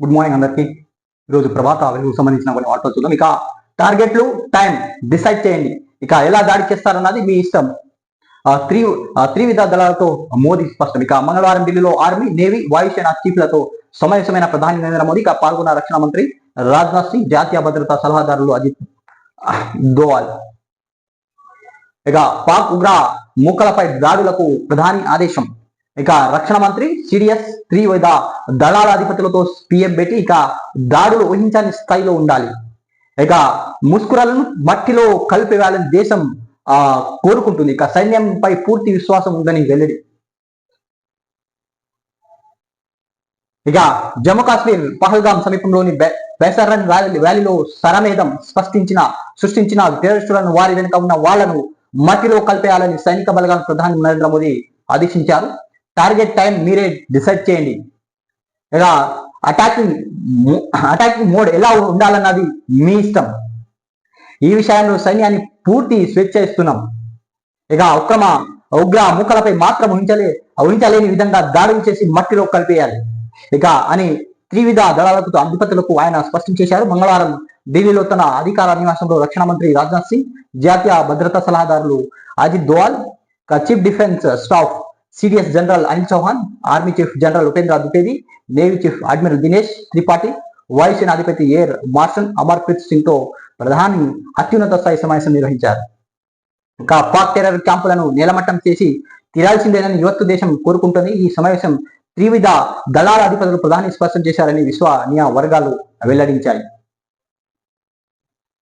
Good morning అందరికీ. ఈరోజు ప్రభాత వెలుగు సంబంధించిన కొన్ని వార్తలు చూద్దాం. ఇక టార్గెట్లు టైం డిసైడ్ చేయండి. ఇక ఎలా దాడి చేస్తారన్నది మీ ఇష్టం. త్రి త్రివిధ దళాలతో మోదీ స్పష్టం. ఇక మంగళవారం ఢిల్లీలో ఆర్మీ నేవీ వాయుసేన చీఫ్లతో సమావేశమైన ప్రధాని నరేంద్ర మోదీ ఇక పాల్గొన్న రక్షణ మంత్రి రాజ్నాథ్ సింగ్ జాతీయ భద్రతా సలహాదారులు అజిత్ దోవాల్. ఇక పాక్ ఉగ్ర మూకలపై దాడులకు ప్రధాని ఆదేశం. ఇక రక్షణ మంత్రి సిడిఎస్ త్రివిధ దళాల అధిపతులతో పిఎం పెట్టి ఇక దాడులు ఊహించని స్థాయిలో ఉండాలి. ఇక ముస్కురాలను మట్టిలో కలిపివేయాలని దేశం ఆ కోరుకుంటుంది. ఇక సైన్యంపై పూర్తి విశ్వాసం ఉందని వెల్లడి. ఇక జమ్మూ కాశ్మీర్ పహల్గాం సమీపంలోని బెసరన్ వ్యాలీ వ్యాలీలో సరమేధం స్పష్టించిన సృష్టించిన టెరరిస్టులను వారి వెనుక ఉన్న వాళ్ళను మట్టిలో కలిపేయాలని సైనిక బలగాలను ప్రధాని నరేంద్ర మోదీ ఆదేశించారు. టార్గెట్ టైం మీరే డిసైడ్ చేయండి. ఇక అటాకింగ్ అటాకింగ్ మోడ్ ఎలా ఉండాలన్నది మీ ఇష్టం. ఈ విషయంలో సైన్యాన్ని పూర్తి స్వేచ్ఛ ఇస్తున్నాం. ఇక ఉక్రమ ఉగ్ర ముక్కలపై మాత్రం ఉంచలే ఊహించలేని విధంగా దాడులు చేసి మట్టిలో కలిపేయాలి. ఇక అని త్రివిధ దళాలకు అధిపతులకు ఆయన స్పష్టం చేశారు. మంగళవారం ఢిల్లీలో తన అధికార నివాసంలో రక్షణ మంత్రి రాజ్నాథ్ సింగ్ జాతీయ భద్రతా సలహాదారులు Ajit Doval chief defence staff CDS general Anil Chauhan army chief general Upendra Dwivedi navy chief admiral Dinesh Tripathi వాయుసేన అధిపతి ఎయిర్ మార్షల్ అమర్ప్రీత్ సింగ్తో ప్రధాని అత్యున్నత స్థాయి సమావేశం నిర్వహించారు. ఇంకా పాక్ టెర్రర్ క్యాంపులను నేలమట్టం చేసి తీరాల్సిందేనని యువత్తు దేశం కోరుకుంటుంది. ఈ సమావేశం త్రివిధ దళాల అధిపతులు ప్రధాని స్పష్టం చేశారని విశ్వనీయ వర్గాలు వెల్లడించాయి.